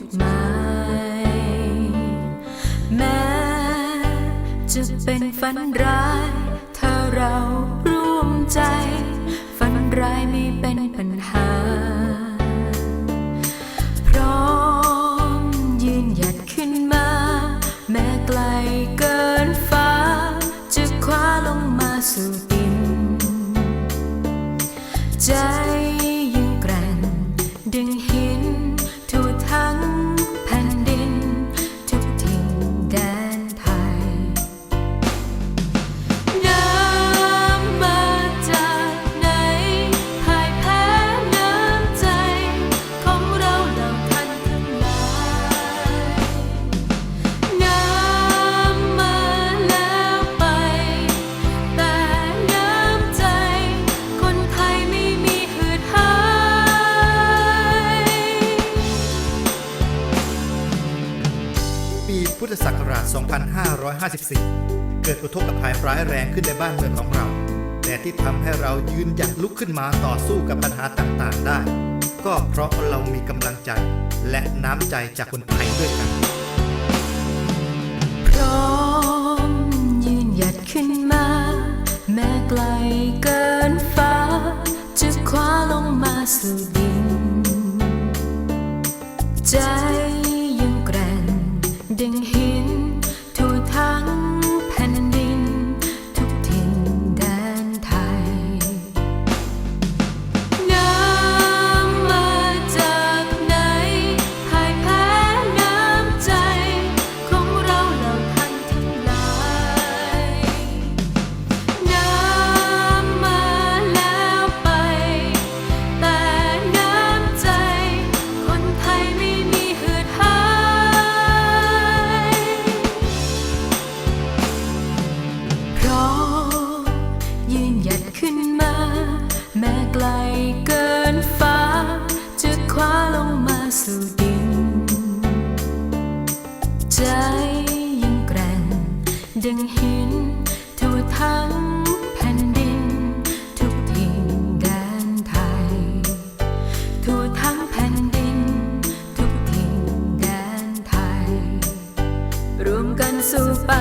จุดหมายแม้จะเป็นฝันร้าย ถ้าเราร่วมใจ ฝันร้ายไม่เป็นปัญหา พร้อมยืนหยัดขึ้นมา แม้ไกลเกินฟ้า จะคว้าลงมาสู่ ปีพุทธศักราช 2554 เกิดอุทกภัยร้ายแรงขึ้นในบ้านเมืองของเรา แต่ที่ทำให้เรายืนหยัดลุกขึ้นมาต่อสู้กับปัญหาต่างๆได้ ก็เพราะเรามีกำลังใจและน้ำใจจากคนไทยด้วยกัน พร้อมยืนหยัดขึ้นมา แม้ไกลเกินฟ้า จะคว้าลงมาสู่ดิน ดึง ลเกินฟ้า จะคว้าลงมาสู่ดิน ใจยิ่งแกร่ง ดังหินทั้งแผ่นดินทุกถิ่แดนไทยทั้งแผ่นดิน ทุกถิ่แดนไทย รวมกันสู่ไป